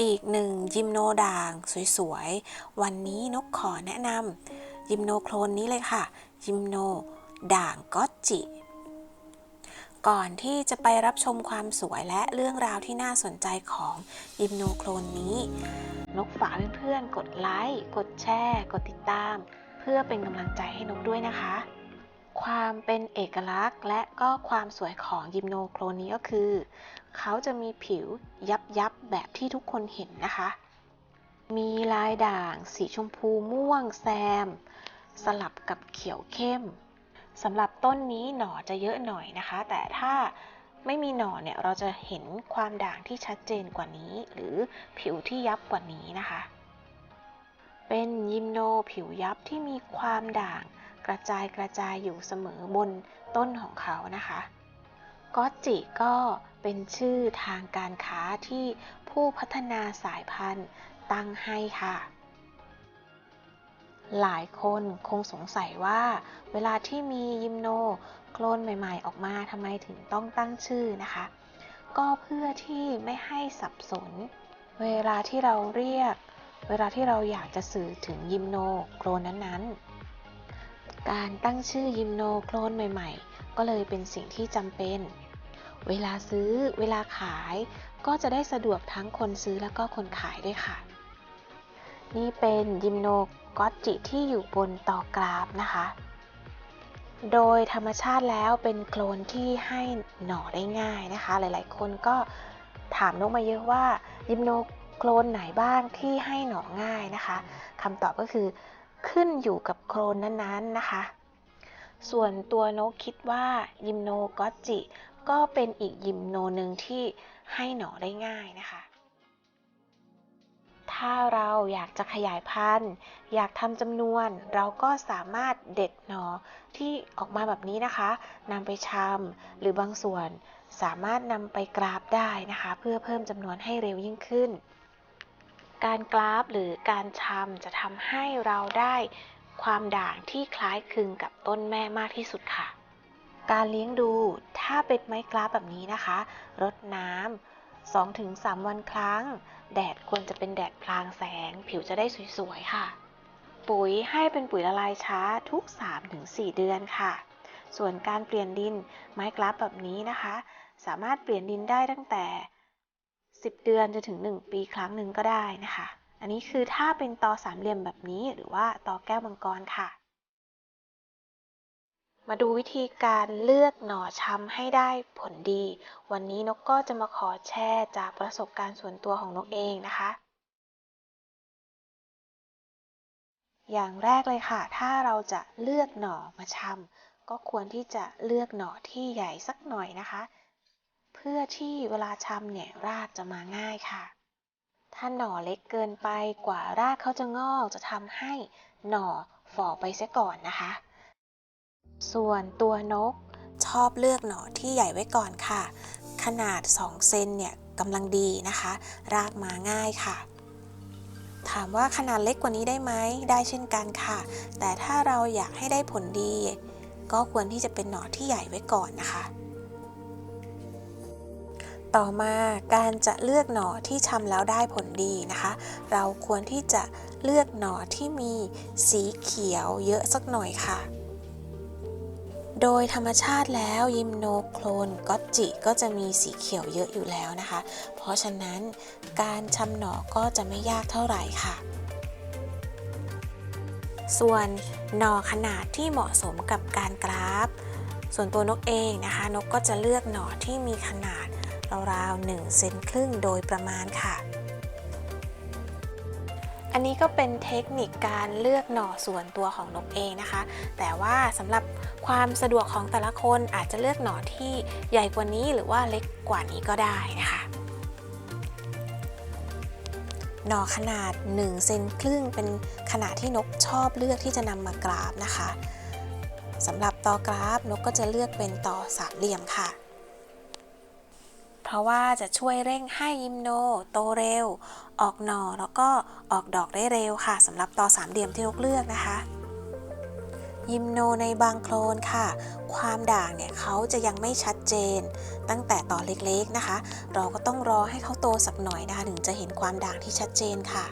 อีกหนึ่งยิมโนด่างสวยๆ วันนี้นกขอแนะนำยิมโนโคลนนี้เลยค่ะ ยิมโนด่างก็อตจิ ก่อนที่จะไปรับชมความสวยและเรื่องราวที่น่าสนใจของยิมโนโคลนนี้ นกฝากเพื่อนๆ กดไลค์ กดแชร์ กดติดตาม เพื่อเป็นกำลังใจให้นกด้วยนะคะ ความเป็นเอกลักษณ์ และก็ความสวยของยิมโนโคลนนี้ก็คือ เขาจะมีผิวยับยับแบบที่ทุกคนเห็นนะคะ มีลายด่าง สีชมพูม่วงแซม สลับกับเขียวเข้มสำหรับต้นนี้หน่อจะเยอะหน่อยนะคะ แต่ถ้าไม่มีหน่อเนี่ยเราจะเห็นความด่างที่ชัดเจนกว่านี้ หรือผิวที่ยับกว่านี้นะคะ เป็นยิมโนผิวยับที่มีความด่าง กระจายกระจายอยู่เสมอบนต้นของเขานะคะก็อจิก็เป็นชื่อทางการค้าที่ผู้พัฒนาสายพันธุ์ตั้งให้ค่ะ หลายคนคงสงสัยว่า เวลาที่มียิมโนโคลนใหม่ ๆ ออกมาทำไมถึงต้องตั้งชื่อนะคะ ก็เพื่อที่ไม่ให้สับสน เวลาที่เราเรียก เวลาที่เราอยากจะสื่อถึงยิมโนโคลนนั้นๆ การตั้งชื่อยิมโนโคลนใหม่ๆ ก็เลยเป็นสิ่งที่จำเป็น เวลาซื้อเวลาขาย ก็จะได้สะดวกทั้งคนซื้อแล้วก็คนขายด้วยค่ะ นี่เป็นยิมโนกอตจิที่อยู่บนตอกราฟนะคะ โดยธรรมชาติแล้วเป็นโคลนที่ให้หน่อได้ง่ายนะคะ หลายๆ คนก็ถามนกมาเยอะว่ายิมโนโคลนไหนบ้างที่ให้หน่อง่ายนะคะคำตอบก็คือ ขึ้นอยู่กับโคลนนั้นๆนะคะ ส่วนตัวนกคิดว่ายิมโนก็อจิ ก็เป็นอีกยิมโนหนึ่งที่ให้หน่อได้ง่ายนะคะ ถ้าเราอยากจะขยายพันธุ์ อยากทำจำนวน เราก็สามารถเด็ดหน่อที่ออกมาแบบนี้นะคะนำไปชำหรือบางส่วนสามารถนำไปกราฟได้นะคะ เพื่อเพิ่มจำนวนให้เร็วยิ่งขึ้น การกราฟหรือการชำจะทำให้เราได้ความด่างที่คล้ายคลึงกับต้นแม่มากที่สุดค่ะ การเลี้ยงดูถ้าเป็นไม้กราฟแบบนี้นะคะ รดน้ำ2-3 วันครั้ง แดดควรจะเป็นแดดพลางแสง ผิวจะได้สวยๆ ค่ะ ปุ๋ยให้เป็นปุ๋ยละลายช้าทุก 3-4 เดือนค่ะ ส่วนการเปลี่ยนดินไม้กราฟแบบนี้นะคะ สามารถเปลี่ยนดินได้ตั้งแต่ 10 เดือนจนถึง 1 ปีครั้งหนึ่งก็ได้นะคะ อันนี้คือถ้าเป็นตอสามเหลี่ยมแบบนี้หรือว่าตอแก้วมังกรค่ะ มาดูวิธีการเลือกหน่อช้ำให้ได้ผลดี วันนี้นกก็จะมาขอแชร์จากประสบการณ์ส่วนตัวของนกเองนะคะ อย่างแรกเลยค่ะ ถ้าเราจะเลือกหน่อมาช้ำก็ควรที่จะเลือกหน่อที่ใหญ่สักหน่อยนะคะ เพื่อที่เวลาชำเนี่ยรากจะมาง่ายค่ะ ถ้าหน่อเล็กเกินไปกว่ารากเขาจะงอกจะทำให้หน่อฝ่อไปเสียก่อนนะคะ ส่วนตัวนกชอบเลือกหน่อที่ใหญ่ไว้ก่อนค่ะ ขนาด 2 เซนเนี่ยกำลังดีนะคะ รากมาง่ายค่ะ ถามว่าขนาดเล็กกว่านี้ได้ไหมได้เช่นกันค่ะ แต่ถ้าเราอยากให้ได้ผลดี ก็ควรที่จะเป็นหน่อที่ใหญ่ไว้ก่อนนะคะ ต่อมาการจะเลือกหน่อที่ชำแล้วได้ผลดีนะคะ เราควรที่จะเลือกหน่อที่มีสีเขียวเยอะสักหน่อยค่ะ โดยธรรมชาติแล้วยิมโนโคลนก็จิก็จะมีสีเขียวเยอะอยู่แล้วนะคะ เพราะฉะนั้นการชำหน่อก็จะไม่ยากเท่าไหร่ค่ะ ส่วนหน่อขนาดที่เหมาะสมกับการกราฟ ส่วนตัวนกเองนะคะ นกก็จะเลือกหน่อที่มีขนาด ราวๆ1เซนครึ่งโดยประมาณค่ะ อันนี้ก็เป็นเทคนิคการเลือกหน่อส่วนตัวของนกเองนะคะ แต่ว่าสำหรับความสะดวกของแต่ละคนอาจจะเลือกหน่อที่ใหญ่กว่านี้หรือว่าเล็กกว่านี้ก็ได้นะคะหน่อขนาด1เซนครึ่งเป็นขนาดที่นกชอบเลือกที่จะนำมากราฟนะคะสำหรับตอกราฟนกก็จะเลือกเป็นตอสามเหลี่ยมค่ะ เพราะว่าจะช่วยเร่งให้ยิมโนโตเร็ว ออกหน่อแล้วก็ออกดอกได้เร็วค่ะสำหรับตอสามเหลี่ยมที่นกเลือกนะคะยิมโนในบางโคลนค่ะ ความด่างเนี่ยเขาจะยังไม่ชัดเจน ตั้งแต่ต่อเล็กๆนะคะ เราก็ต้องรอให้เขาโตสักหน่อยนะคะถึงจะเห็นความด่างที่ชัดเจนค่ะ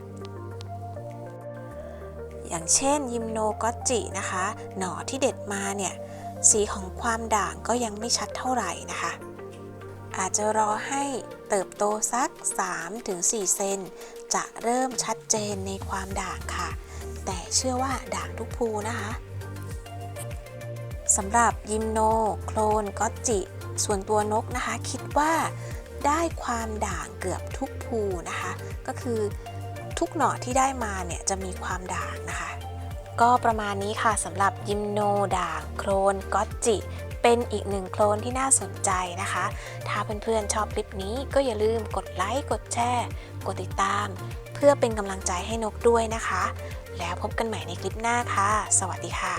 อย่างเช่นยิมโนก็อจินะคะ หน่อที่เด็ดมาเนี่ยสีของความด่างก็ยังไม่ชัดเท่าไหร่นะคะ อาจจะรอให้เติบโตสัก 3-4 เซน จะเริ่มชัดเจนในความด่างค่ะ แต่เชื่อว่าด่างทุกภูนะคะสำหรับยิมโน โคลนก็จิ ส่วนตัวนกนะคะ คิดว่าได้ความด่างเกือบทุกภูนะคะ ก็คือทุกหน่อที่ได้มาเนี่ยจะมีความด่างนะคะ ก็ประมาณนี้ค่ะสำหรับยิมโนด่างโครนก็ตจิ เป็นอีกหนึ่งโคลนที่น่าสนใจนะคะ ถ้าเพื่อนๆชอบคลิปนี้ก็อย่าลืมกดไลค์กดแชร์ กดติดตาม เพื่อเป็นกำลังใจให้นกด้วยนะคะ แล้วพบกันใหม่ในคลิปหน้าค่ะ สวัสดีค่ะ